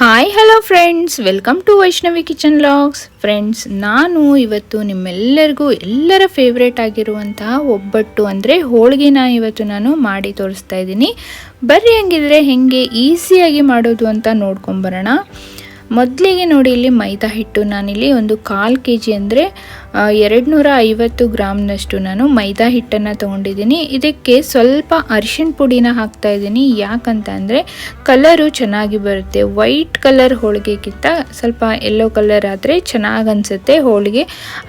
Hi hello friends welcome to Vaishnavi kitchen vlogs friends ನಾನು ಇವತ್ತು ನಿಮ್ಮೆಲ್ಲರಿಗೂ ಎಲ್ಲರ ಫೇವ್ರೇಟ್ ಆಗಿರುವಂತಹ ಒಬ್ಬಟ್ಟು ಅಂದರೆ ಹೋಳಿಗೆನ ಇವತ್ತು ನಾನು ಮಾಡಿ ತೋರಿಸ್ತಾ ಇದ್ದೀನಿ. ಬರ್ರಿ ಹಂಗಿದ್ರೆ ಹೆಂಗೆ ಈಸಿಯಾಗಿ ಮಾಡೋದು ಅಂತ ನೋಡ್ಕೊಂಬರೋಣ ಮೊದಲಿಗೆ ನೋಡಿ ಇಲ್ಲಿ ಮೈದಾ ಹಿಟ್ಟು ನಾನಿಲ್ಲಿ ಒಂದು ಕಾಲು ಕೆ ಜಿ ಅಂದರೆ ಎರಡು ನೂರ ಐವತ್ತು ಗ್ರಾಮ್ನಷ್ಟು ನಾನು ಮೈದಾ ಹಿಟ್ಟನ್ನು ತೊಗೊಂಡಿದ್ದೀನಿ. ಇದಕ್ಕೆ ಸ್ವಲ್ಪ ಅರಿಶಿಣ ಪುಡಿನ ಹಾಕ್ತಾ ಇದ್ದೀನಿ. ಯಾಕಂತ ಅಂದರೆ ಕಲರು ಚೆನ್ನಾಗಿ ಬರುತ್ತೆ. ವೈಟ್ ಕಲರ್ ಹೋಳಿಗೆಗಿಂತ ಸ್ವಲ್ಪ ಯೆಲ್ಲೋ ಕಲರ್ ಆದರೆ ಚೆನ್ನಾಗಿ ಅನಿಸುತ್ತೆ ಹೋಳಿಗೆ.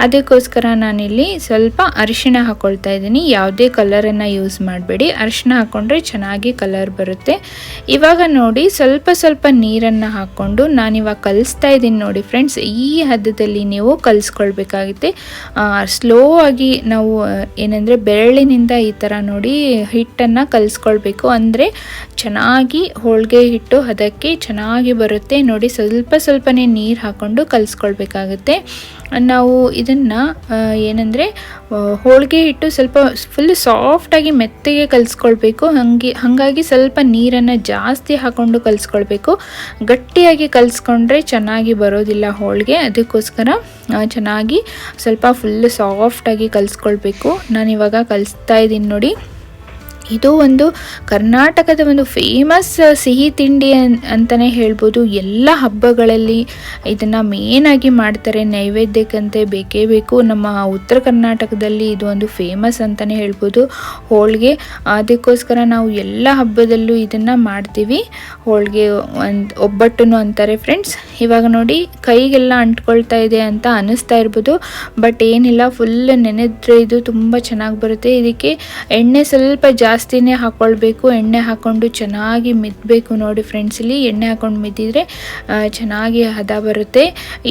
ಅದಕ್ಕೋಸ್ಕರ ನಾನಿಲ್ಲಿ ಸ್ವಲ್ಪ ಅರಿಶಿಣ ಹಾಕ್ಕೊಳ್ತಾ ಇದ್ದೀನಿ. ಯಾವುದೇ ಕಲರನ್ನು ಯೂಸ್ ಮಾಡಬೇಡಿ. ಅರಿಶಿಣ ಹಾಕ್ಕೊಂಡ್ರೆ ಚೆನ್ನಾಗಿ ಕಲರ್ ಬರುತ್ತೆ. ಇವಾಗ ನೋಡಿ, ಸ್ವಲ್ಪ ಸ್ವಲ್ಪ ನೀರನ್ನು ಹಾಕ್ಕೊಂಡು ನಾನಿವಾಗ ಕಲಿಸ್ತಾ ಇದ್ದೀನಿ ನೋಡಿ ಫ್ರೆಂಡ್ಸ್ ಈ ಹದದಲ್ಲಿ ನೀವು ಕಲಿಸ್ಕೊಳ್ಬೇಕಾಗುತ್ತೆ. ಸ್ಲೋ ಆಗಿ ನಾವು ಏನಂದರೆ ಬೆರಳಿನಿಂದ ಈ ಥರ ನೋಡಿ ಹಿಟ್ಟನ್ನು ಕಲಿಸ್ಕೊಳ್ಬೇಕು. ಅಂದರೆ ಚೆನ್ನಾಗಿ ಹೋಳಿಗೆ ಹಿಟ್ಟು ಅದಕ್ಕೆ ಚೆನ್ನಾಗಿ ಬರುತ್ತೆ. ನೋಡಿ ಸ್ವಲ್ಪ ಸ್ವಲ್ಪನೇ ನೀರು ಹಾಕ್ಕೊಂಡು ಕಲಿಸ್ಕೊಳ್ಬೇಕಾಗುತ್ತೆ. ನಾವು ಇದನ್ನು ಏನಂದರೆ ಹೋಳಿಗೆ ಹಿಟ್ಟು ಸ್ವಲ್ಪ ಫುಲ್ ಸಾಫ್ಟಾಗಿ ಮೆತ್ತಗೆ ಕಲಿಸ್ಕೊಳ್ಬೇಕು. ಹಾಗೆ, ಹಾಗಾಗಿ ಸ್ವಲ್ಪ ನೀರನ್ನು ಜಾಸ್ತಿ ಹಾಕ್ಕೊಂಡು ಕಲಿಸ್ಕೊಳ್ಬೇಕು. ಗಟ್ಟಿಯಾಗಿ ಕಲಿಸ್ಕೊಂಡ್ರೆ ಚೆನ್ನಾಗಿ ಬರೋದಿಲ್ಲ ಹೋಳಿಗೆ. ಅದಕ್ಕೋಸ್ಕರ ಚೆನ್ನಾಗಿ ಸ್ವಲ್ಪ ಫುಲ್ ಸಾಫ್ಟಾಗಿ ಕಲಿಸ್ಕೊಳ್ಬೇಕು. ನಾನಿವಾಗ ಕಲಿಸ್ತಾ ಇದ್ದೀನಿ ನೋಡಿ. ಇದು ಒಂದು ಕರ್ನಾಟಕದ ಒಂದು ಫೇಮಸ್ ಸಿಹಿ ತಿಂಡಿ ಅಂತಲೇ ಹೇಳ್ಬೋದು. ಎಲ್ಲ ಹಬ್ಬಗಳಲ್ಲಿ ಇದನ್ನು ಮೇನಾಗಿ ಮಾಡ್ತಾರೆ. ನೈವೇದ್ಯಕ್ಕಂತೆ ಬೇಕೇ ಬೇಕು. ನಮ್ಮ ಉತ್ತರ ಕರ್ನಾಟಕದಲ್ಲಿ ಇದು ಒಂದು ಫೇಮಸ್ ಅಂತಲೇ ಹೇಳ್ಬೋದು. ಹೋಳಿಗೆ, ಅದಕ್ಕೋಸ್ಕರ ನಾವು ಎಲ್ಲ ಹಬ್ಬದಲ್ಲೂ ಇದನ್ನು ಮಾಡ್ತೀವಿ. ಹೋಳಿಗೆ ಒಂದು ಒಬ್ಬಟ್ಟು ಅಂತಾರೆ ಫ್ರೆಂಡ್ಸ್ ಇವಾಗ ನೋಡಿ, ಕೈಗೆಲ್ಲ ಅಂಟ್ಕೊಳ್ತಾ ಇದೆ ಅಂತ ಅನ್ನಿಸ್ತಾ ಇರ್ಬೋದು. ಬಟ್ ಏನಿಲ್ಲ ಫುಲ್ ನೆನೆದ್ರೆ ಇದು ತುಂಬ ಚೆನ್ನಾಗಿ ಬರುತ್ತೆ. ಇದಕ್ಕೆ ಎಣ್ಣೆ ಸ್ವಲ್ಪ ಜಾಸ್ತಿನೇ ಹಾಕ್ಕೊಳ್ಬೇಕು ಎಣ್ಣೆ ಹಾಕ್ಕೊಂಡು ಚೆನ್ನಾಗಿ ಮಿದ್ದಬೇಕು ನೋಡಿ ಫ್ರೆಂಡ್ಸ್ ಇಲ್ಲಿ ಎಣ್ಣೆ ಹಾಕ್ಕೊಂಡು ಮಿದ್ದಿದ್ರೆ ಚೆನ್ನಾಗಿ ಹದ ಬರುತ್ತೆ.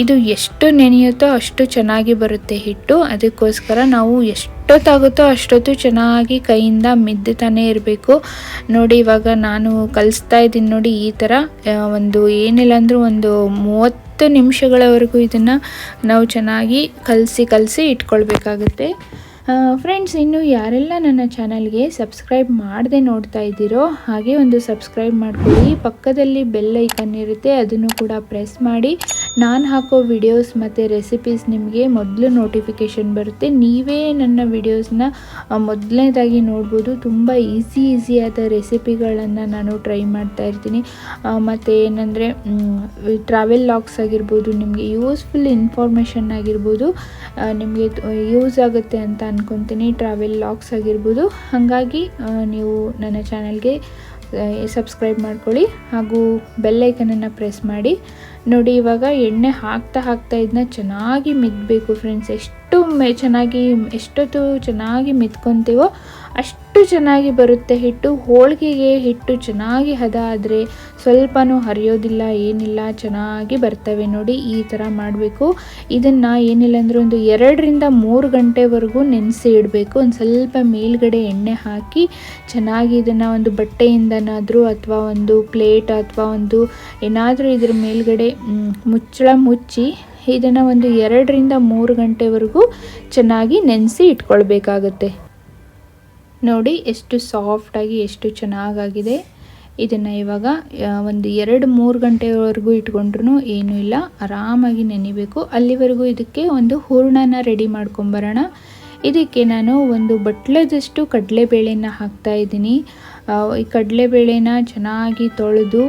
ಇದು ಎಷ್ಟು ನೆನೆಯುತ್ತೋ ಅಷ್ಟು ಚೆನ್ನಾಗಿ ಬರುತ್ತೆ ಹಿಟ್ಟು. ಅದಕ್ಕೋಸ್ಕರ ನಾವು ಎಷ್ಟು ಎಷ್ಟೊತ್ತಾಗುತ್ತೋ ಅಷ್ಟೊತ್ತು ಚೆನ್ನಾಗಿ ಕೈಯಿಂದ ಮಿದ್ದುತ್ತಾನೆ ಇರಬೇಕು. ನೋಡಿ, ಇವಾಗ ನಾನು ಕಲಿಸ್ತಾ ಇದ್ದೀನಿ ನೋಡಿ ಈ ಥರ ಒಂದು ಏನಿಲ್ಲ ಅಂದರೂ ಒಂದು ಮೂವತ್ತು ನಿಮಿಷಗಳವರೆಗೂ ಇದನ್ನು ನಾವು ಚೆನ್ನಾಗಿ ಕಲಸಿ ಕಲಸಿ ಇಟ್ಕೊಳ್ಬೇಕಾಗುತ್ತೆ. ಫ್ರೆಂಡ್ಸ್ ಇನ್ನು ಯಾರೆಲ್ಲ ನನ್ನ ಚಾನಲ್ಗೆ ಸಬ್ಸ್ಕ್ರೈಬ್ ಮಾಡದೆ ನೋಡ್ತಾ ಇದ್ದೀರೋ ಹಾಗೆ ಒಂದು ಸಬ್ಸ್ಕ್ರೈಬ್ ಮಾಡ್ಕೊಳ್ಳಿ. ಪಕ್ಕದಲ್ಲಿ ಬೆಲ್ ಐಕನ್ ಇರುತ್ತೆ, ಅದನ್ನು ಕೂಡ ಪ್ರೆಸ್ ಮಾಡಿ. ನಾನು ಹಾಕೋ ವಿಡಿಯೋಸ್ ಮತ್ತು ರೆಸಿಪೀಸ್ ನಿಮಗೆ ಮೊದಲು ನೋಟಿಫಿಕೇಷನ್ ಬರುತ್ತೆ. ನೀವೇ ನನ್ನ ವಿಡಿಯೋಸ್ನ ಮೊದಲನೇದಾಗಿ ನೋಡ್ಬೋದು. ತುಂಬ ಈಸಿ ಈಸಿಯಾದ ರೆಸಿಪಿಗಳನ್ನು ನಾನು ಟ್ರೈ ಮಾಡ್ತಾ ಇರ್ತೀನಿ. ಮತ್ತು ಏನಂದರೆ ಟ್ರಾವೆಲ್ ಲಾಗ್ಸ್ ಆಗಿರ್ಬೋದು, ನಿಮಗೆ ಯೂಸ್ಫುಲ್ ಇನ್ಫಾರ್ಮೇಷನ್ ಆಗಿರ್ಬೋದು ನಿಮಗೆ ಯೂಸ್ ಆಗುತ್ತೆ ಅಂತ ಅನ್ಕೊತೀನಿ. ಟ್ರಾವೆಲ್ ಲಾಗ್ಸ್ ಆಗಿರ್ಬೋದು. ಹಾಗಾಗಿ ನೀವು ನನ್ನ ಚಾನಲ್ಗೆ ಸಬ್ಸ್ಕ್ರೈಬ್ ಮಾಡ್ಕೊಳ್ಳಿ. ಹಾಗೂ ಬೆಲ್ಲೈಕನನ್ನು ಪ್ರೆಸ್ ಮಾಡಿ. ನೋಡಿ, ಇವಾಗ ಎಣ್ಣೆ ಹಾಕ್ತಾ ಹಾಕ್ತಾ ಇದನ್ನ ಚೆನ್ನಾಗಿ ಮಿದ್ದಬೇಕು ಫ್ರೆಂಡ್ಸ್ ಎಷ್ಟು ಮೆ, ಚೆನ್ನಾಗಿ, ಎಷ್ಟೊತ್ತು ಚೆನ್ನಾಗಿ ಮಿದ್ಕೊತೀವೋ ಅಷ್ಟು ಚೆನ್ನಾಗಿ ಬರುತ್ತೆ. ಹಿಟ್ಟು ಹೋಳಿಗೆಗೆ ಹಿಟ್ಟು ಚೆನ್ನಾಗಿ ಹದ ಆದರೆ ಸ್ವಲ್ಪನೂ ಹರಿಯೋದಿಲ್ಲ, ಏನಿಲ್ಲ, ಚೆನ್ನಾಗಿ ಬರ್ತವೆ. ನೋಡಿ, ಈ ಥರ ಮಾಡಬೇಕು. ಇದನ್ನು ಏನಿಲ್ಲ ಅಂದರೆ ಒಂದು ಎರಡರಿಂದ ಮೂರು ಗಂಟೆವರೆಗೂ ನೆನೆಸಿ ಇಡಬೇಕು. ಒಂದು ಸ್ವಲ್ಪ ಮೇಲ್ಗಡೆ ಎಣ್ಣೆ ಹಾಕಿ ಚೆನ್ನಾಗಿ ಇದನ್ನು ಒಂದು ಬಟ್ಟೆಯಿಂದನಾದರೂ ಅಥವಾ ಒಂದು ಪ್ಲೇಟ್ ಅಥವಾ ಒಂದು ಏನಾದರೂ ಇದ್ರ ಮೇಲ್ಗಡೆ ಮುಚ್ಚಳ ಮುಚ್ಚಿ ಇದನ್ನು ಒಂದು ಎರಡರಿಂದ ಮೂರು ಗಂಟೆವರೆಗೂ ಚೆನ್ನಾಗಿ ನೆನೆಸಿ ಇಟ್ಕೊಳ್ಬೇಕಾಗತ್ತೆ. ನೋಡಿ ಎಷ್ಟು ಸಾಫ್ಟಾಗಿ ಎಷ್ಟು ಚೆನ್ನಾಗಾಗಿದೆ. ಇದನ್ನು ಇವಾಗ ಒಂದು ಎರಡು ಮೂರು ಗಂಟೆವರೆಗೂ ಇಟ್ಕೊಂಡ್ರೂ ಏನೂ ಇಲ್ಲ. ಆರಾಮಾಗಿ ನೆನಿಬೇಕು. ಅಲ್ಲಿವರೆಗೂ ಇದಕ್ಕೆ ಒಂದು ಹೂರ್ಣನ ರೆಡಿ ಮಾಡ್ಕೊಂಬರೋಣ. ಇದಕ್ಕೆ ನಾನು ಒಂದು ಬಟ್ಲದಷ್ಟು ಕಡಲೆಬೇಳೆನ ಹಾಕ್ತಾ ಇದ್ದೀನಿ. ಈ ಕಡಲೆಬೇಳೆನ ಚೆನ್ನಾಗಿ ತೊಳೆದು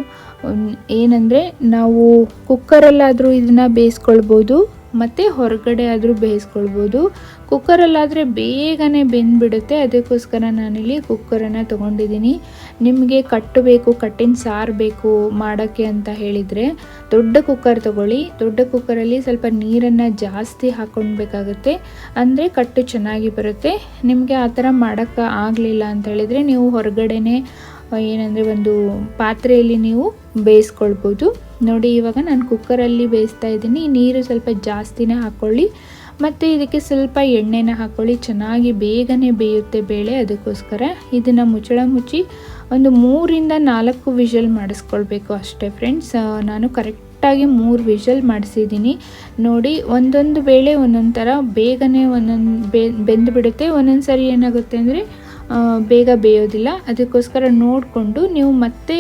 ಏನಂದರೆ ನಾವು ಕುಕ್ಕರಲ್ಲಾದರೂ ಇದನ್ನು ಬೇಯಿಸ್ಕೊಳ್ಬೋದು. ಮತ್ತು ಹೊರಗಡೆ ಆದರೂ ಬೇಯಿಸ್ಕೊಳ್ಬೋದು. ಕುಕ್ಕರಲ್ಲಾದರೆ ಬೇಗನೆ ಬೆಂದ್ಬಿಡುತ್ತೆ. ಅದಕ್ಕೋಸ್ಕರ ನಾನಿಲ್ಲಿ ಕುಕ್ಕರನ್ನು ತೊಗೊಂಡಿದ್ದೀನಿ. ನಿಮಗೆ ಕಟ್ಟು ಬೇಕು, ಕಟ್ಟಿನ ಸಾರು ಬೇಕು ಮಾಡೋಕ್ಕೆ ಅಂತ ಹೇಳಿದರೆ ದೊಡ್ಡ ಕುಕ್ಕರ್ ತೊಗೊಳ್ಳಿ. ದೊಡ್ಡ ಕುಕ್ಕರಲ್ಲಿ ಸ್ವಲ್ಪ ನೀರನ್ನು ಜಾಸ್ತಿ ಹಾಕ್ಕೊಳ್ಬೇಕಾಗುತ್ತೆ. ಅಂದರೆ ಕಟ್ಟು ಚೆನ್ನಾಗಿ ಬರುತ್ತೆ. ನಿಮಗೆ ಆ ಥರ ಮಾಡೋಕ್ಕೆ ಆಗಲಿಲ್ಲ ಅಂತ ಹೇಳಿದರೆ ನೀವು ಹೊರಗಡೆನೆ ಏನಂದರೆ ಒಂದು ಪಾತ್ರೆಯಲ್ಲಿ ನೀವು ಬೇಯಿಸ್ಕೊಳ್ಬೋದು. ನೋಡಿ, ಇವಾಗ ನಾನು ಕುಕ್ಕರಲ್ಲಿ ಬೇಯಿಸ್ತಾ ಇದ್ದೀನಿ. ನೀರು ಸ್ವಲ್ಪ ಜಾಸ್ತಿನೇ ಹಾಕ್ಕೊಳ್ಳಿ ಮತ್ತು ಇದಕ್ಕೆ ಸ್ವಲ್ಪ ಎಣ್ಣೆನ ಹಾಕ್ಕೊಳ್ಳಿ ಚೆನ್ನಾಗಿ ಬೇಗನೆ ಬೇಯುತ್ತೆ ಬೇಳೆ ಅದಕ್ಕೋಸ್ಕರ. ಇದನ್ನು ಮುಚ್ಚಳ ಮುಚ್ಚಿ ಒಂದು ಮೂರಿಂದ ನಾಲ್ಕು ವಿಷಲ್ ಮಾಡಿಸ್ಕೊಳ್ಬೇಕು ಅಷ್ಟೇ ಫ್ರೆಂಡ್ಸ್. ನಾನು ಕರೆಕ್ಟಾಗಿ ಮೂರು ವಿಷಲ್ ಮಾಡಿಸಿದ್ದೀನಿ. ನೋಡಿ, ಒಂದೊಂದು ಬೇಳೆ ಒಂದೊಂದು ಥರ ಬೇಗನೆ ಒಂದೊಂದು ಬೆಂದು ಬಿಡುತ್ತೆ ಒಂದೊಂದು ಸರಿ ಏನಾಗುತ್ತೆ ಅಂದರೆ ಬೇಗ ಬೇಯೋದಿಲ್ಲ. ಅದಕ್ಕೋಸ್ಕರ ನೋಡಿಕೊಂಡು ನೀವು ಮತ್ತೆ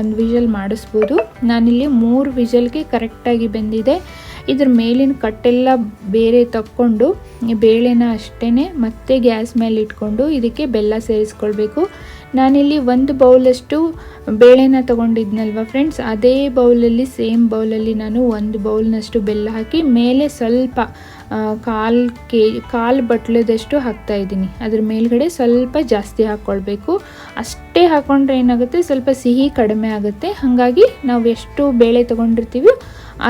ಒಂದು ವಿಷಲ್ ಮಾಡಿಸ್ಬೋದು. ನಾನಿಲ್ಲಿ ಮೂರು ವಿಷಲ್ಗೆ ಕರೆಕ್ಟಾಗಿ ಬೆಂದಿದೆ. ಇದ್ರ ಮೇಲಿನ ಕಟ್ಟೆಲ್ಲ ಬೇರೆ ತಕ್ಕೊಂಡು ಬೇಳೆನ ಅಷ್ಟೇ ಮತ್ತೆ ಗ್ಯಾಸ್ ಮೇಲೆ ಇಟ್ಕೊಂಡು ಇದಕ್ಕೆ ಬೆಲ್ಲ ಸೇರಿಸ್ಕೊಳ್ಬೇಕು. ನಾನಿಲ್ಲಿ ಒಂದು ಬೌಲಷ್ಟು ಬೇಳೆನ ತೊಗೊಂಡಿದ್ನಲ್ವ ಫ್ರೆಂಡ್ಸ್? ಅದೇ ಬೌಲಲ್ಲಿ, ಸೇಮ್ ಬೌಲಲ್ಲಿ ನಾನು ಒಂದು ಬೌಲ್ನಷ್ಟು ಬೆಲ್ಲ ಹಾಕಿ ಮೇಲೆ ಸ್ವಲ್ಪ ಕಾಲು ಕೆ, ಕಾಲು ಬಟ್ಲದಷ್ಟು ಹಾಕ್ತಾ ಇದ್ದೀನಿ. ಅದ್ರ ಮೇಲ್ಗಡೆ ಸ್ವಲ್ಪ ಜಾಸ್ತಿ ಹಾಕ್ಕೊಳ್ಬೇಕು. ಅಷ್ಟೇ ಹಾಕ್ಕೊಂಡ್ರೆ ಏನಾಗುತ್ತೆ? ಸ್ವಲ್ಪ ಸಿಹಿ ಕಡಿಮೆ ಆಗುತ್ತೆ. ಹಾಗಾಗಿ ನಾವು ಎಷ್ಟು ಬೇಳೆ ತೊಗೊಂಡಿರ್ತೀವಿ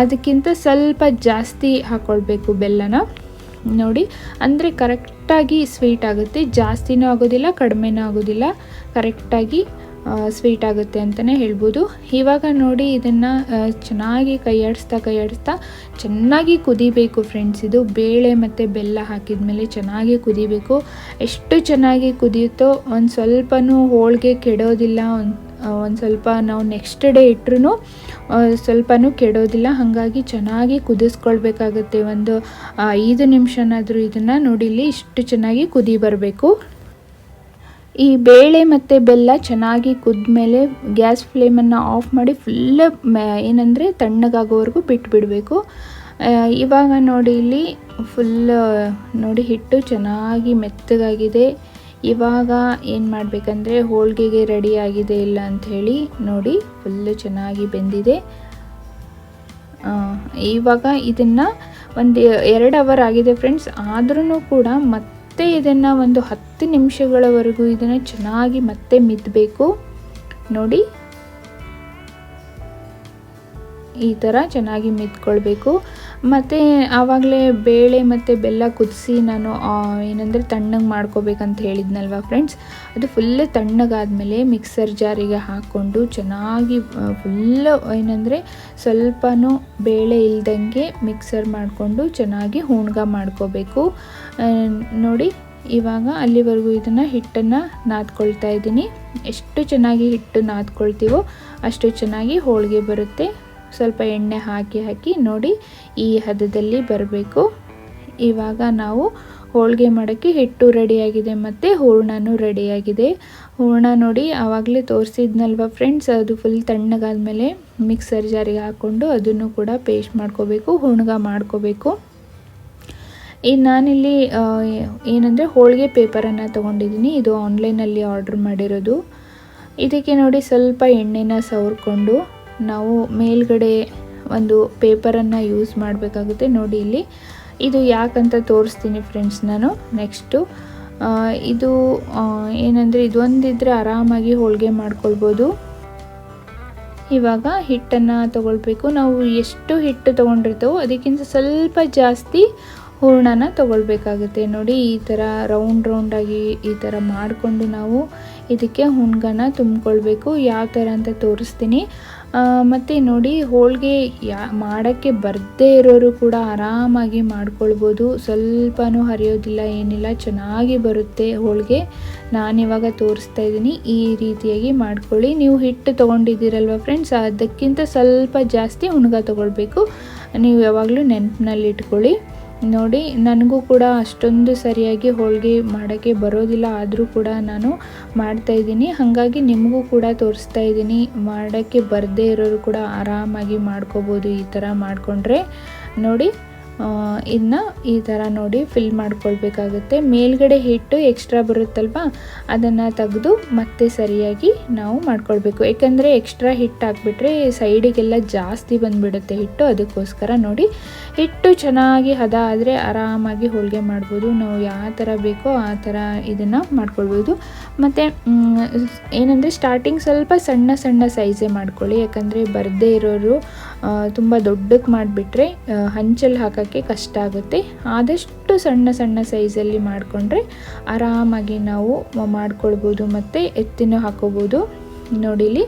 ಅದಕ್ಕಿಂತ ಸ್ವಲ್ಪ ಜಾಸ್ತಿ ಹಾಕ್ಕೊಳ್ಬೇಕು ಬೆಲ್ಲನ. ನೋಡಿ, ಅಂದರೆ ಕರೆಕ್ಟಾಗಿ ಸ್ವೀಟ್ ಆಗುತ್ತೆ. ಜಾಸ್ತಿನೂ ಆಗೋದಿಲ್ಲ, ಕಡಿಮೆನೂ ಆಗೋದಿಲ್ಲ. ಕರೆಕ್ಟಾಗಿ ಸ್ವೀಟ್ ಆಗುತ್ತೆ ಅಂತಲೇ ಹೇಳ್ಬೋದು. ಇವಾಗ ನೋಡಿ, ಇದನ್ನು ಚೆನ್ನಾಗಿ ಕೈಯಾಡಿಸ್ತಾ ಕೈಯಾಡಿಸ್ತಾ ಚೆನ್ನಾಗಿ ಕುದಿಬೇಕು ಫ್ರೆಂಡ್ಸ್ ಇದು ಬೇಳೆ ಮತ್ತು ಬೆಲ್ಲ ಹಾಕಿದ ಮೇಲೆ ಚೆನ್ನಾಗಿ ಕುದಿಬೇಕು. ಎಷ್ಟು ಚೆನ್ನಾಗಿ ಕುದಿಯುತ್ತೋ ಒಂದು ಸ್ವಲ್ಪನೂ ಹೋಳಿಗೆ ಕೆಡೋದಿಲ್ಲ. ಒಂದು ಒಂದು ಸ್ವಲ್ಪ ನಾವು ನೆಕ್ಸ್ಟ್ ಡೇ ಇಟ್ಟರು ಸ್ವಲ್ಪನೂ ಕೆಡೋದಿಲ್ಲ. ಹಾಗಾಗಿ ಚೆನ್ನಾಗಿ ಕುದಿಸ್ಕೊಳ್ಬೇಕಾಗುತ್ತೆ. ಒಂದು ಐದು ನಿಮಿಷನಾದರೂ ಇದನ್ನು ನೋಡಿಲಿ ಇಷ್ಟು ಚೆನ್ನಾಗಿ ಕುದಿ ಬರಬೇಕು. ಈ ಬೇಳೆ ಮತ್ತು ಬೆಲ್ಲ ಚೆನ್ನಾಗಿ ಕುದ್ಮೇಲೆ ಗ್ಯಾಸ್ ಫ್ಲೇಮನ್ನು ಆಫ್ ಮಾಡಿ ಫುಲ್ ಏನಂದರೆ ತಣ್ಣಗಾಗೋವರೆಗೂ ಬಿಟ್ಬಿಡಬೇಕು. ಇವಾಗ ನೋಡಿ ಇಲ್ಲಿ ಫುಲ್ ನೋಡಿ ಹಿಟ್ಟು ಚೆನ್ನಾಗಿ ಮೆತ್ತಗಾಗಿದೆ. ಇವಾಗ ಏನು ಮಾಡಬೇಕಂದ್ರೆ ಹೋಳಿಗೆಗೆ ರೆಡಿ ಆಗಿದೆ ಇಲ್ಲ ಅಂಥೇಳಿ ನೋಡಿ ಫುಲ್ಲು ಚೆನ್ನಾಗಿ ಬೆಂದಿದೆ. ಇವಾಗ ಇದನ್ನು ಒಂದು ಎರಡು ಅವರ್ ಆಗಿದೆ ಫ್ರೆಂಡ್ಸ್ ಆದ್ರೂ ಕೂಡ ಮತ್ತೆ ಇದನ್ನು ಒಂದು ಹತ್ತು ನಿಮಿಷಗಳವರೆಗೂ ಇದನ್ನು ಚೆನ್ನಾಗಿ ಮತ್ತೆ ಮಿದ್ದಬೇಕು ನೋಡಿ. ಈ ಥರ ಚೆನ್ನಾಗಿ ಮಿದ್ಕೊಳ್ಬೇಕು. ಮತ್ತು ಆವಾಗಲೇ ಬೇಳೆ ಮತ್ತು ಬೆಲ್ಲ ಕುದಿಸಿ ನಾನು ಏನಂದರೆ ತಣ್ಣಗೆ ಮಾಡ್ಕೋಬೇಕಂತ ಹೇಳಿದ್ನಲ್ವ ಫ್ರೆಂಡ್ಸ್ ಅದು ಫುಲ್ಲು ತಣ್ಣಗಾದಮೇಲೆ ಮಿಕ್ಸರ್ ಜಾರಿಗೆ ಹಾಕ್ಕೊಂಡು ಚೆನ್ನಾಗಿ ಫುಲ್ಲು ಏನಂದರೆ ಸ್ವಲ್ಪನೂ ಬೇಳೆ ಇಲ್ದಂಗೆ ಮಿಕ್ಸರ್ ಮಾಡಿಕೊಂಡು ಚೆನ್ನಾಗಿ ಹೂಣ್ಗ ಮಾಡ್ಕೋಬೇಕು. ನೋಡಿ, ಇವಾಗ ಅಲ್ಲಿವರೆಗೂ ಇದನ್ನು ಹಿಟ್ಟನ್ನು ನಾದ್ಕೊಳ್ತಾ ಇದ್ದೀನಿ. ಎಷ್ಟು ಚೆನ್ನಾಗಿ ಹಿಟ್ಟು ನಾದ್ಕೊಳ್ತೀವೋ ಅಷ್ಟು ಚೆನ್ನಾಗಿ ಹೋಳಿಗೆ ಬರುತ್ತೆ. ಸ್ವಲ್ಪ ಎಣ್ಣೆ ಹಾಕಿ ಹಾಕಿ ನೋಡಿ ಈ ಹದದಲ್ಲಿ ಬರಬೇಕು. ಇವಾಗ ನಾವು ಹೋಳಿಗೆ ಮಾಡೋಕ್ಕೆ ಹಿಟ್ಟು ರೆಡಿಯಾಗಿದೆ ಮತ್ತು ಹೂರ್ಣನೂ ರೆಡಿಯಾಗಿದೆ. ಹೂರ್ಣ ನೋಡಿ ಆವಾಗಲೇ ತೋರಿಸಿದ್ನಲ್ವ ಫ್ರೆಂಡ್ಸ್, ಅದು ಫುಲ್ ತಣ್ಣಗಾದ್ಮೇಲೆ ಮಿಕ್ಸರ್ ಜಾರಿಗೆ ಹಾಕ್ಕೊಂಡು ಅದನ್ನು ಕೂಡ ಪೇಸ್ಟ್ ಮಾಡ್ಕೋಬೇಕು, ಹುಣ್ಗ ಮಾಡ್ಕೋಬೇಕು. ಈ ನಾನಿಲ್ಲಿ ಏನಂದರೆ ಹೋಳಿಗೆ ಪೇಪರನ್ನು ತೊಗೊಂಡಿದ್ದೀನಿ. ಇದು ಆನ್ಲೈನಲ್ಲಿ ಆರ್ಡ್ರ್ ಮಾಡಿರೋದು. ಇದಕ್ಕೆ ನೋಡಿ ಸ್ವಲ್ಪ ಎಣ್ಣೆನ ಸವರ್ಕೊಂಡು ನಾವು ಮೇಲ್ಗಡೆ ಒಂದು ಪೇಪರನ್ನು ಯೂಸ್ ಮಾಡಬೇಕಾಗುತ್ತೆ. ನೋಡಿ ಇಲ್ಲಿ. ಇದು ಯಾಕಂತ ತೋರಿಸ್ತೀನಿ ಫ್ರೆಂಡ್ಸ್ ನಾನು. ನೆಕ್ಸ್ಟು ಇದು ಏನಂದರೆ ಇದೊಂದಿದ್ರೆ ಆರಾಮಾಗಿ ಹೋಳಿಗೆ ಮಾಡ್ಕೊಳ್ಬೋದು. ಇವಾಗ ಹಿಟ್ಟನ್ನು ತಗೊಳ್ಬೇಕು. ನಾವು ಎಷ್ಟು ಹಿಟ್ಟು ತೊಗೊಂಡಿರ್ತೇವೋ ಅದಕ್ಕಿಂತ ಸ್ವಲ್ಪ ಜಾಸ್ತಿ ಹೂರ್ಣನ ತೊಗೊಳ್ಬೇಕಾಗುತ್ತೆ. ನೋಡಿ, ಈ ಥರ ರೌಂಡ್ ರೌಂಡಾಗಿ ಈ ಥರ ಮಾಡಿಕೊಂಡು ನಾವು ಇದಕ್ಕೆ ಹುಣ್ಗನ ತುಂಬಿಕೊಳ್ಬೇಕು. ಯಾವ ಥರ ಅಂತ ತೋರಿಸ್ತೀನಿ. ಮತ್ತು ನೋಡಿ, ಹೋಳಿಗೆ ಯಾ, ಮಾಡೋಕ್ಕೆ ಬರದೇ ಇರೋರು ಕೂಡ ಆರಾಮಾಗಿ ಮಾಡ್ಕೊಳ್ಬೋದು. ಸ್ವಲ್ಪನೂ ಹರಿಯೋದಿಲ್ಲ, ಏನಿಲ್ಲ, ಚೆನ್ನಾಗಿ ಬರುತ್ತೆ ಹೋಳಿಗೆ. ನಾನಿವಾಗ ತೋರಿಸ್ತಾ ಇದ್ದೀನಿ, ಈ ರೀತಿಯಾಗಿ ಮಾಡ್ಕೊಳ್ಳಿ. ನೀವು ಹಿಟ್ಟು ತೊಗೊಂಡಿದ್ದೀರಲ್ವ ಫ್ರೆಂಡ್ಸ್ ಅದಕ್ಕಿಂತ ಸ್ವಲ್ಪ ಜಾಸ್ತಿ ಹುಣ್ಗ ತೊಗೊಳ್ಬೇಕು. ನೀವು ಯಾವಾಗಲೂ ನೆನಪಿನಲ್ಲಿ ಇಟ್ಕೊಳ್ಳಿ ನೋಡಿ, ನನಗೂ ಕೂಡ ಅಷ್ಟೊಂದು ಸರಿಯಾಗಿ ಹೋಳಿಗೆ ಮಾಡೋಕ್ಕೆ ಬರೋದಿಲ್ಲ. ಆದರೂ ಕೂಡ ನಾನು ಮಾಡ್ತಾಯಿದ್ದೀನಿ ಹಾಗಾಗಿ ನಿಮಗೂ ಕೂಡ ತೋರಿಸ್ತಾ ಇದ್ದೀನಿ. ಮಾಡೋಕ್ಕೆ ಬರದೇ ಇರೋರು ಕೂಡ ಆರಾಮಾಗಿ ಮಾಡ್ಕೋಬೋದು ಈ ಥರ ಮಾಡಿಕೊಂಡ್ರೆ. ನೋಡಿ ಇದನ್ನ ಈ ಥರ ನೋಡಿ ಫಿಲ್ ಮಾಡ್ಕೊಳ್ಬೇಕಾಗುತ್ತೆ. ಮೇಲ್ಗಡೆ ಹಿಟ್ಟು ಎಕ್ಸ್ಟ್ರಾ ಬರುತ್ತಲ್ವ? ಅದನ್ನು ತೆಗೆದು ಮತ್ತೆ ಸರಿಯಾಗಿ ನಾವು ಮಾಡ್ಕೊಳ್ಬೇಕು. ಯಾಕಂದರೆ ಎಕ್ಸ್ಟ್ರಾ ಹಿಟ್ಟು ಹಾಕ್ಬಿಟ್ರೆ ಸೈಡಿಗೆಲ್ಲ ಜಾಸ್ತಿ ಬಂದುಬಿಡುತ್ತೆ ಹಿಟ್ಟು. ಅದಕ್ಕೋಸ್ಕರ ನೋಡಿ. ಹಿಟ್ಟು ಚೆನ್ನಾಗಿ ಹದ ಆದರೆ ಆರಾಮಾಗಿ ಹೋಳಿಗೆ ಮಾಡ್ಬೋದು. ನಾವು ಯಾವ ಥರ ಬೇಕೋ ಆ ಥರ ಇದನ್ನು ಮಾಡ್ಕೊಳ್ಬೋದು. ಮತ್ತು ಏನಂದರೆ ಸ್ಟಾರ್ಟಿಂಗ್ ಸ್ವಲ್ಪ ಸಣ್ಣ ಸಣ್ಣ ಸೈಜೇ ಮಾಡ್ಕೊಳ್ಳಿ. ಯಾಕಂದರೆ ಬರದೇ ಇರೋರು ತುಂಬ ದೊಡ್ಡಕ್ಕೆ ಮಾಡಿಬಿಟ್ರೆ ಹಂಚಲ್ಲಿ ಹಾಕೋಕ್ಕೆ ಕಷ್ಟ ಆಗುತ್ತೆ. ಆದಷ್ಟು ಸಣ್ಣ ಸಣ್ಣ ಸೈಜಲ್ಲಿ ಮಾಡಿಕೊಂಡ್ರೆ ಆರಾಮಾಗಿ ನಾವು ಮಾಡ್ಕೊಳ್ಬೋದು ಮತ್ತು ಎತ್ತಿನೂ ಹಾಕೋಬೋದು. ನೋಡಿ ಇಲ್ಲಿ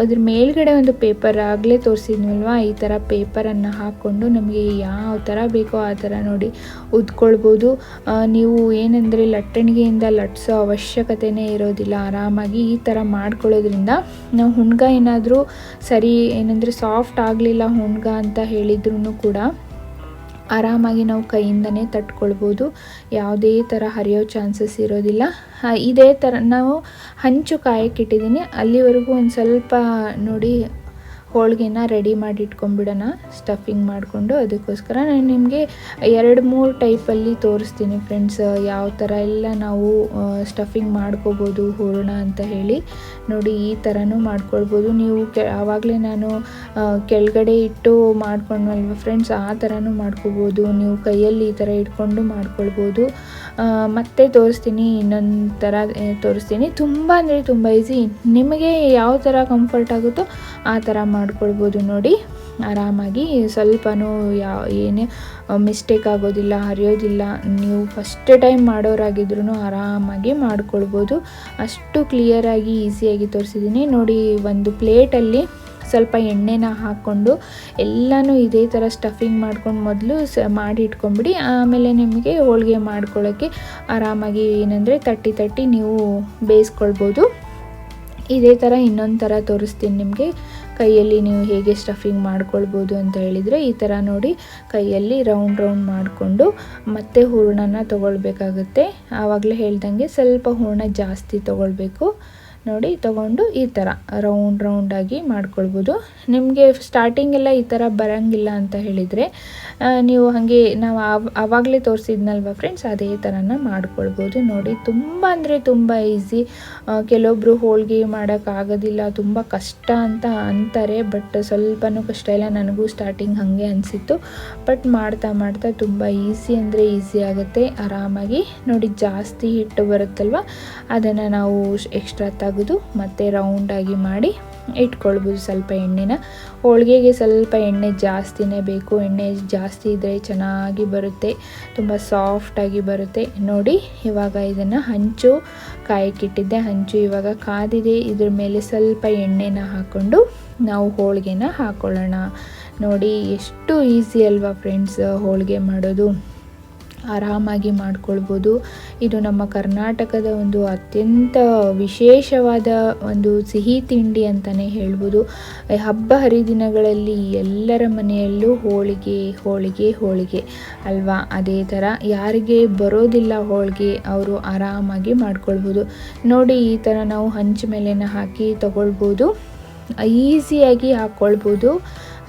ಅದ್ರ ಮೇಲ್ಗಡೆ ಒಂದು ಪೇಪರ್ ಆಗಲೇ ತೋರಿಸಿದ್ನಲ್ವ? ಈ ಥರ ಪೇಪರನ್ನು ಹಾಕ್ಕೊಂಡು ನಮಗೆ ಯಾವ ಥರ ಬೇಕೋ ಆ ಥರ ನೋಡಿ ಉದ್ಕೊಳ್ಬೋದು. ನೀವು ಏನಂದರೆ ಲಟ್ಟಣಿಗೆಯಿಂದ ಲಟ್ಸೋ ಅವಶ್ಯಕತೆಯೇ ಇರೋದಿಲ್ಲ. ಆರಾಮಾಗಿ ಈ ಥರ ಮಾಡ್ಕೊಳ್ಳೋದ್ರಿಂದ ನಾವು ಹುಣ್ಗ ಏನಾದರೂ ಸರಿ ಏನಂದರೆ ಸಾಫ್ಟ್ ಆಗಲಿಲ್ಲ ಹುಣ್ಗ ಅಂತ ಹೇಳಿದ್ರು ಕೂಡ ಆರಾಮಾಗಿ ನಾವು ಕೈಯಿಂದನೇ ತಟ್ಕೊಳ್ಬೋದು. ಯಾವುದೇ ಥರ ಹರಿಯೋ ಚಾನ್ಸಸ್ ಇರೋದಿಲ್ಲ. ಇದೇ ಥರ ನಾವು ಹಂಚು ಕಾಯಕ್ಕಿಟ್ಟಿದ್ದೀನಿ ಅಲ್ಲಿವರೆಗೂ ಒಂದು ಸ್ವಲ್ಪ ನೋಡಿ ಹೋಳಿಗೆನ ರೆಡಿ ಮಾಡಿ ಇಟ್ಕೊಂಡ್ಬಿಡೋಣ ಸ್ಟಫಿಂಗ್ ಮಾಡಿಕೊಂಡು ಅದಕ್ಕೋಸ್ಕರ ನಾನು ನಿಮಗೆ ಎರಡು ಮೂರು ಟೈಪಲ್ಲಿ ತೋರಿಸ್ತೀನಿ ಫ್ರೆಂಡ್ಸ್ ಯಾವ ಥರ ಎಲ್ಲ ನಾವು ಸ್ಟಫಿಂಗ್ ಮಾಡ್ಕೋಬೋದು, ಹೂರಣ ಅಂತ ಹೇಳಿ. ನೋಡಿ, ಈ ಥರನೂ ಮಾಡ್ಕೊಳ್ಬೋದು. ನೀವು ಕೆ, ಆವಾಗಲೇ ನಾನು ಕೆಳಗಡೆ ಇಟ್ಟು ಮಾಡ್ಕೊಂಡ್ವಲ್ವ ಫ್ರೆಂಡ್ಸ್ ಆ ಥರನೂ ಮಾಡ್ಕೋಬೋದು. ನೀವು ಕೈಯಲ್ಲಿ ಈ ಥರ ಇಟ್ಕೊಂಡು ಮಾಡ್ಕೊಳ್ಬೋದು. ಮತ್ತೆ ತೋರಿಸ್ತೀನಿ ಇನ್ನೊಂದು ಥರ ತೋರಿಸ್ತೀನಿ. ತುಂಬ ಅಂದರೆ ತುಂಬ ಈಸಿ ನಿಮಗೆ ಯಾವ ಥರ ಕಂಫರ್ಟ್ ಆಗುತ್ತೋ ಆ ಥರ ಮಾಡ್ಕೊಳ್ಬೋದು ನೋಡಿ. ಆರಾಮಾಗಿ ಸ್ವಲ್ಪನೂ ಯಾ, ಏನೇ ಮಿಸ್ಟೇಕ್ ಆಗೋದಿಲ್ಲ, ಹರಿಯೋದಿಲ್ಲ. ನೀವು ಫಸ್ಟ್ ಟೈಮ್ ಮಾಡೋರಾಗಿದ್ರೂ ಆರಾಮಾಗಿ ಮಾಡ್ಕೊಳ್ಬೋದು. ಅಷ್ಟು ಕ್ಲಿಯರಾಗಿ ಈಸಿಯಾಗಿ ತೋರಿಸಿದ್ದೀನಿ ನೋಡಿ, ಒಂದು ಪ್ಲೇಟಲ್ಲಿ ಸ್ವಲ್ಪ ಎಣ್ಣೆನ ಹಾಕ್ಕೊಂಡು ಎಲ್ಲನೂ ಇದೇ ಥರ ಸ್ಟಫಿಂಗ್ ಮಾಡ್ಕೊಂಡು ಮೊದಲು ಸ, ಮಾಡಿ ಇಟ್ಕೊಂಬಿಡಿ. ಆಮೇಲೆ ನಿಮಗೆ ಹೋಳಿಗೆ ಮಾಡ್ಕೊಳ್ಳೋಕ್ಕೆ ಆರಾಮಾಗಿ ಏನಂದರೆ ತಟ್ಟಿ ತಟ್ಟಿ ನೀವು ಬೇಯಿಸ್ಕೊಳ್ಬೋದು. ಇದೇ ಥರ ಇನ್ನೊಂದು ಥರ ತೋರಿಸ್ತೀನಿ ನಿಮಗೆ. ಕೈಯಲ್ಲಿ ನೀವು ಹೇಗೆ ಸ್ಟಫಿಂಗ್ ಮಾಡ್ಕೊಳ್ಬೋದು ಅಂತ ಹೇಳಿದರೆ ಈ ಥರ ನೋಡಿ ಕೈಯಲ್ಲಿ ರೌಂಡ್ ರೌಂಡ್ ಮಾಡಿಕೊಂಡು ಮತ್ತೆ ಹೂರ್ಣನ ತೊಗೊಳ್ಬೇಕಾಗುತ್ತೆ. ಆವಾಗಲೇ ಹೇಳ್ದಂಗೆ ಸ್ವಲ್ಪ ಹೂರಣ ಜಾಸ್ತಿ ತೊಗೊಳ್ಬೇಕು. ನೋಡಿ, ತಗೊಂಡು ಈ ಥರ ರೌಂಡ್ ರೌಂಡಾಗಿ ಮಾಡ್ಕೊಳ್ಬೋದು. ನಿಮಗೆ ಸ್ಟಾರ್ಟಿಂಗೆಲ್ಲ ಈ ಥರ ಬರೋಂಗಿಲ್ಲ ಅಂತ ಹೇಳಿದರೆ ನೀವು ಹಾಗೆ ನಾವು ಆವ್, ಆವಾಗಲೇ ತೋರಿಸಿದ್ನಲ್ವ ಫ್ರೆಂಡ್ಸ್ ಅದೇ ಥರನ ಮಾಡ್ಕೊಳ್ಬೋದು. ನೋಡಿ, ತುಂಬ ಅಂದರೆ ತುಂಬ ಈಸಿ ಕೆಲವೊಬ್ಬರು ಹೋಳಿಗೆ ಮಾಡೋಕ್ಕಾಗೋದಿಲ್ಲ ತುಂಬ ಕಷ್ಟ ಅಂತ ಅಂತಾರೆ ಬಟ್ ಸ್ವಲ್ಪನೂ ಕಷ್ಟ ಇಲ್ಲ. ನನಗೂ ಸ್ಟಾರ್ಟಿಂಗ್ ಹಾಗೆ ಅನಿಸಿತ್ತು. ಬಟ್ ಮಾಡ್ತಾ ಮಾಡ್ತಾ ತುಂಬ ಈಸಿ ಅಂದರೆ ಈಸಿ ಆಗುತ್ತೆ. ಆರಾಮಾಗಿ ನೋಡಿ, ಜಾಸ್ತಿ ಹಿಟ್ಟು ಬರುತ್ತಲ್ವ? ಅದನ್ನು ನಾವು ಎಕ್ಸ್ಟ್ರಾ ತೆಗೆದು ಮತ್ತೆ ರೌಂಡಾಗಿ ಮಾಡಿ ಇಟ್ಕೊಳ್ಬೋದು ಸ್ವಲ್ಪ ಎಣ್ಣೆನ. ಹೋಳಿಗೆಗೆ ಸ್ವಲ್ಪ ಎಣ್ಣೆ ಜಾಸ್ತಿನೇ ಬೇಕು. ಎಣ್ಣೆ ಜಾಸ್ತಿ ಇದ್ದರೆ ಚೆನ್ನಾಗಿ ಬರುತ್ತೆ. ತುಂಬ ಸಾಫ್ಟಾಗಿ ಬರುತ್ತೆ. ನೋಡಿ, ಇವಾಗ ಇದನ್ನು ಹಂಚು ಕಾಯಕ್ಕಿಟ್ಟಿದ್ದೆ. ಹಂಚು ಇವಾಗ ಕಾದಿದೆ. ಇದ್ರ ಮೇಲೆ ಸ್ವಲ್ಪ ಎಣ್ಣೆನ ಹಾಕ್ಕೊಂಡು ನಾವು ಹೋಳಿಗೆನ ಹಾಕ್ಕೊಳ್ಳೋಣ ನೋಡಿ, ಎಷ್ಟು ಈಸಿ ಅಲ್ವಾ ಫ್ರೆಂಡ್ಸ್ ಹೋಳಿಗೆ ಮಾಡೋದು. ಆರಾಮಾಗಿ ಮಾಡ್ಕೊಳ್ಬೋದು. ಇದು ನಮ್ಮ ಕರ್ನಾಟಕದ ಒಂದು ಅತ್ಯಂತ ವಿಶೇಷವಾದ ಒಂದು ಸಿಹಿ ತಿಂಡಿ ಅಂತಲೇ ಹೇಳ್ಬೋದು. ಹಬ್ಬ ಹರಿದಿನಗಳಲ್ಲಿ ಎಲ್ಲರ ಮನೆಯಲ್ಲೂ ಹೋಳಿಗೆ ಹೋಳಿಗೆ ಹೋಳಿಗೆ ಅಲ್ವಾ? ಅದೇ ಥರ ಯಾರಿಗೆ ಬರೋದಿಲ್ಲ ಹೋಳಿಗೆ, ಅವರು ಆರಾಮಾಗಿ ಮಾಡ್ಕೊಳ್ಬೋದು. ನೋಡಿ, ಈ ಥರ ನಾವು ಹಂಚು ಮೇಲೆನ ಹಾಕಿ ತಗೊಳ್ಬೋದು. ಈಸಿಯಾಗಿ ಹಾಕ್ಕೊಳ್ಬೋದು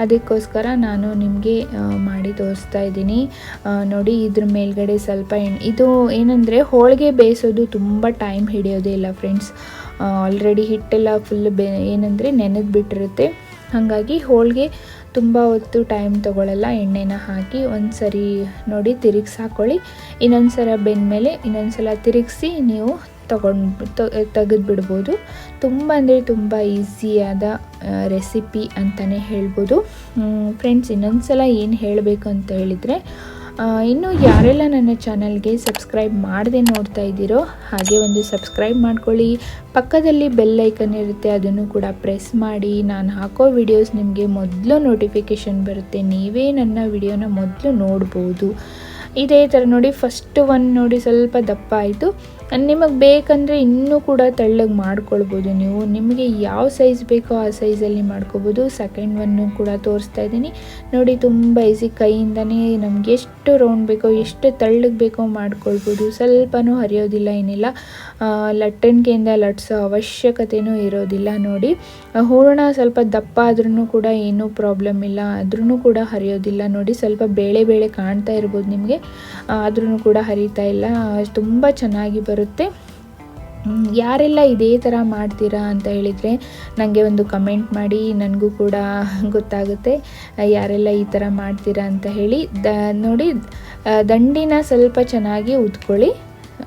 ಅದಕ್ಕೋಸ್ಕರ ನಾನು ನಿಮಗೆ ಮಾಡಿ ತೋರಿಸ್ತಾ ಇದ್ದೀನಿ. ನೋಡಿ ಇದ್ರ ಮೇಲ್ಗಡೆ ಸ್ವಲ್ಪ ಎಣ್ಣೆ ಇದು ಏನಂದರೆ ಹೋಳಿಗೆ ಬೇಯಿಸೋದು ತುಂಬ ಟೈಮ್ ಹಿಡಿಯೋದೇ ಇಲ್ಲ ಫ್ರೆಂಡ್ಸ್ ಆಲ್ರೆಡಿ ಹಿಟ್ಟೆಲ್ಲ ಫುಲ್ ಬೆ, ಏನಂದರೆ ನೆನೆದು ಬಿಟ್ಟಿರುತ್ತೆ. ಹಾಗಾಗಿ ಹೋಳಿಗೆ ತುಂಬ ಹೊತ್ತು ಟೈಮ್ ತೊಗೊಳ್ಳಲ್ಲ ಎಣ್ಣೆನ ಹಾಕಿ ಒಂದು ಸರಿ ನೋಡಿ ತಿರುಗಿಸಿ ಹಾಕ್ಕೊಳ್ಳಿ ಇನ್ನೊಂದು ಸಲ ಬೆಂದಮೇಲೆ ಇನ್ನೊಂದು ಸಲ ತಿರುಗಿಸಿ ನೀವು ತಗೊಂಡು ತೆಗೆದು ಬಿಡ್ಬೋದು ತುಂಬ ಅಂದರೆ ತುಂಬ ಈಸಿಯಾದ ರೆಸಿಪಿ ಅಂತಲೇ ಹೇಳ್ಬೋದು. ಫ್ರೆಂಡ್ಸ್ ಇನ್ನೊಂದು ಸಲ ಏನು ಹೇಳಬೇಕು ಅಂತ ಹೇಳಿದರೆ ಇನ್ನು ಯಾರೆಲ್ಲ ನನ್ನ ಚಾನಲ್ಗೆ ಸಬ್ಸ್ಕ್ರೈಬ್ ಮಾಡದೆ ನೋಡ್ತಾ ಇದ್ದೀರೋ, ಹಾಗೆ ಒಂದು ಸಬ್ಸ್ಕ್ರೈಬ್ ಮಾಡ್ಕೊಳ್ಳಿ. ಪಕ್ಕದಲ್ಲಿ ಬೆಲ್ ಐಕನ್ ಇರುತ್ತೆ, ಅದನ್ನು ಕೂಡ ಪ್ರೆಸ್ ಮಾಡಿ. ನಾನು ಹಾಕೋ ವಿಡಿಯೋಸ್ ನಿಮಗೆ ಮೊದಲು ನೋಟಿಫಿಕೇಷನ್ ಬರುತ್ತೆ. ನೀವೇ ನನ್ನ ವಿಡಿಯೋನ ಮೊದಲು ನೋಡ್ಬೋದು. ಇದೇ ಥರ ನೋಡಿ ಫಸ್ಟ್ ಒನ್ ನೋಡಿ ಸ್ವಲ್ಪ ದಪ್ಪ ಆಯಿತು. ನಿಮಗೆ ಬೇಕಂದರೆ ಇನ್ನೂ ಕೂಡ ತೆಳ್ಳಗೆ ಮಾಡ್ಕೊಳ್ಬೋದು ನೀವು. ನಿಮಗೆ ಯಾವ ಸೈಜ್ ಬೇಕೋ ಆ ಸೈಜಲ್ಲಿ ಮಾಡ್ಕೋಬೋದು. ಸೆಕೆಂಡ್ ಒನ್ನು ಕೂಡ ತೋರಿಸ್ತಾ ಇದ್ದೀನಿ. ನೋಡಿ, ತುಂಬ ಈಸಿ ಕೈಯಿಂದನೇ ನಮಗೆ ಎಷ್ಟು ರೌಂಡ್ ಬೇಕೋ, ಎಷ್ಟು ತೆಳ್ಳಗೆ ಬೇಕೋ ಮಾಡ್ಕೊಳ್ಬೋದು. ಸ್ವಲ್ಪನೂ ಹರಿಯೋದಿಲ್ಲ ಏನಿಲ್ಲ. ಲಟ್ಟಣಿಗೆಯಿಂದ ಲಟ್ಟಿಸೋ ಅವಶ್ಯಕತೆಯೂ ಇರೋದಿಲ್ಲ ನೋಡಿ. ಹೂರಣ ಸ್ವಲ್ಪ ದಪ್ಪ ಆದ್ರೂ ಕೂಡ ಏನೂ ಪ್ರಾಬ್ಲಮ್ ಇಲ್ಲ. ಆದ್ರೂ ಕೂಡ ಹರಿಯೋದಿಲ್ಲ ನೋಡಿ. ಸ್ವಲ್ಪ ಬೇಳೆ ಬೇಳೆ ಕಾಣ್ತಾ ಇರ್ಬೋದು ನಿಮಗೆ. ಆದ್ರೂ ಕೂಡ ಹರಿತಾ ಇಲ್ಲ. ತುಂಬ ಚೆನ್ನಾಗಿ ಬರುತ್ತೆ. ಯಾರೆಲ್ಲ ಇದೇ ಥರ ಮಾಡ್ತೀರಾ ಅಂತ ಹೇಳಿದರೆ ನನಗೆ ಒಂದು ಕಮೆಂಟ್ ಮಾಡಿ. ನನಗೂ ಕೂಡ ಗೊತ್ತಾಗುತ್ತೆ. ಯಾರೆಲ್ಲ ಈ ಥರ ಮಾಡ್ತೀರಾ ಅಂತ ಹೇಳಿ. ದ, ನೋಡಿ ದಂಡಿನ ಸ್ವಲ್ಪ ಚೆನ್ನಾಗಿ ಉದ್ಕೊಳ್ಳಿ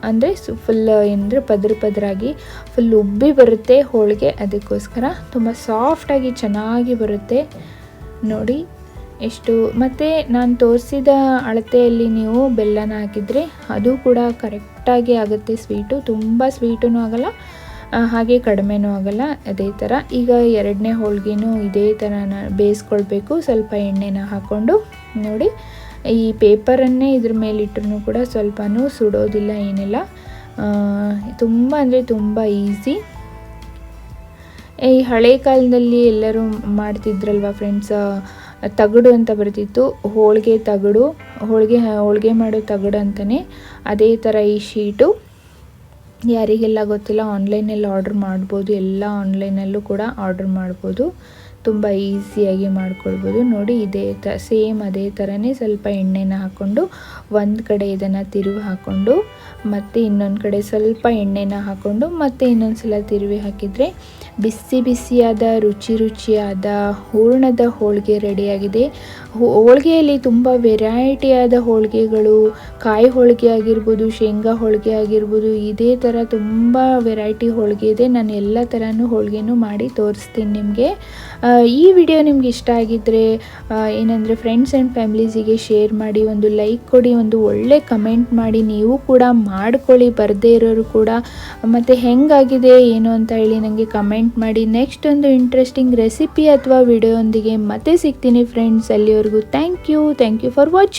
ಅಂದರೆ ಫುಲ್ ಏನಂದರೆ ಪದ್ರ ಪದರಾಗಿ ಫುಲ್ ಉಬ್ಬಿ ಬರುತ್ತೆ ಹೋಳಿಗೆ. ಅದಕ್ಕೋಸ್ಕರ ತುಂಬ ಸಾಫ್ಟಾಗಿ ಚೆನ್ನಾಗಿ ಬರುತ್ತೆ. ನೋಡಿ ಎಷ್ಟು, ಮತ್ತು ನಾನು ತೋರಿಸಿದ ಅಳತೆಯಲ್ಲಿ ನೀವು ಬೆಲ್ಲನ ಹಾಕಿದರೆ ಅದು ಕೂಡ ಕರೆಕ್ಟಾಗಿ ಆಗುತ್ತೆ ಸ್ವೀಟು ತುಂಬ ಸ್ವೀಟೂ ಆಗಲ್ಲ ಹಾಗೆ ಕಡಿಮೆನೂ ಆಗಲ್ಲ, ಅದೇ ಥರ ಈಗ ಎರಡನೇ ಹೋಳಿಗೆನೂ ಇದೇ ಥರ ಬೇಯಿಸ್ಕೊಳ್ಬೇಕು. ಸ್ವಲ್ಪ ಎಣ್ಣೆನ ಹಾಕ್ಕೊಂಡು ನೋಡಿ. ಈ ಪೇಪರನ್ನೇ ಇದ್ರ ಮೇಲೆ ಇಟ್ಟರು ಕೂಡ ಸ್ವಲ್ಪನೂ ಸುಡೋದಿಲ್ಲ, ಏನಿಲ್ಲ. ತುಂಬ ಅಂದರೆ ತುಂಬ ಈಸಿ. ಈ ಹಳೆ ಕಾಲದಲ್ಲಿ ಎಲ್ಲರೂ ಮಾಡ್ತಿದ್ರಲ್ವ ಫ್ರೆಂಡ್ಸ್? ತಗಡು ಅಂತ ಬರ್ತಿತ್ತು. ಹೋಳಿಗೆ ತಗಡು, ಹೋಳಿಗೆ ಹೋಳಿಗೆ ಮಾಡೋ ತಗಡು ಅಂತಲೇ ಅದೇ ಥರ ಈ ಶೀಟು. ಯಾರಿಗೆಲ್ಲ ಗೊತ್ತಿಲ್ಲ ಆನ್ಲೈನಲ್ಲಿ ಆರ್ಡ್ರ್ ಮಾಡ್ಬೋದು. ಎಲ್ಲ ಆನ್ಲೈನಲ್ಲೂ ಕೂಡ ಆರ್ಡ್ರ್ ಮಾಡ್ಬೋದು. ತುಂಬ ಈಸಿಯಾಗಿ ಮಾಡ್ಕೊಳ್ಬೋದು. ನೋಡಿ, ಇದೇ ತ ಸೇಮ್ ಅದೇ ಥರನೇ ಸ್ವಲ್ಪ ಎಣ್ಣೆನ ಹಾಕ್ಕೊಂಡು ಒಂದು ಕಡೆ ಇದನ್ನು ತಿರುವಿ ಹಾಕ್ಕೊಂಡು ಮತ್ತು ಇನ್ನೊಂದು ಕಡೆ ಸ್ವಲ್ಪ ಎಣ್ಣೆನ ಹಾಕ್ಕೊಂಡು ಮತ್ತೆ ಇನ್ನೊಂದು ಸಲ ತಿರುವಿ ಹಾಕಿದರೆ ಬಿಸಿ ಬಿಸಿಯಾದ, ರುಚಿ ರುಚಿಯಾದ, ಹೂರ್ಣದ ಹೋಳಿಗೆ ರೆಡಿಯಾಗಿದೆ. ಹೋಳಿಗೆಯಲ್ಲಿ ತುಂಬ ವೆರೈಟಿಯಾದ ಹೋಳಿಗೆಗಳು, ಕಾಯಿ ಹೋಳಿಗೆ ಆಗಿರ್ಬೋದು, ಶೇಂಗಾ ಹೋಳಿಗೆ ಆಗಿರ್ಬೋದು, ಇದೇ ಥರ ತುಂಬ ವೆರೈಟಿ ಹೋಳಿಗೆ ಇದೆ. ನಾನು ಎಲ್ಲ ಥರನೂ ಹೋಳಿಗೆನೂ ಮಾಡಿ ತೋರಿಸ್ತೀನಿ ನಿಮಗೆ. ಈ ವಿಡಿಯೋ ನಿಮ್ಗೆ ಇಷ್ಟ ಆಗಿದ್ದರೆ ಏನಂದರೆ ಫ್ರೆಂಡ್ಸ್ ಆ್ಯಂಡ್ ಫ್ಯಾಮಿಲೀಸಿಗೆ ಶೇರ್ ಮಾಡಿ, ಒಂದು ಲೈಕ್ ಕೊಡಿ, ಒಂದು ಒಳ್ಳೆ ಕಮೆಂಟ್ ಮಾಡಿ. ನೀವು ಕೂಡ ಮಾಡ್ಕೊಳ್ಳಿ, ಬರದೇ ಇರೋರು ಕೂಡ. ಮತ್ತು ಹೆಂಗಾಗಿದೆ, ಏನು ಅಂತ ಹೇಳಿ ನನಗೆ ಕಮೆಂಟ್ ಮಾಡಿ. ನೆಕ್ಸ್ಟ್ ಒಂದು ಇಂಟ್ರೆಸ್ಟಿಂಗ್ ರೆಸಿಪಿ ಅಥವಾ ವಿಡಿಯೋಂದಿಗೆ ಮತ್ತೆ ಸಿಗ್ತೀನಿ ಫ್ರೆಂಡ್ಸ್ ಅಲ್ಲಿವರೆಗೂ thank you thank you for watching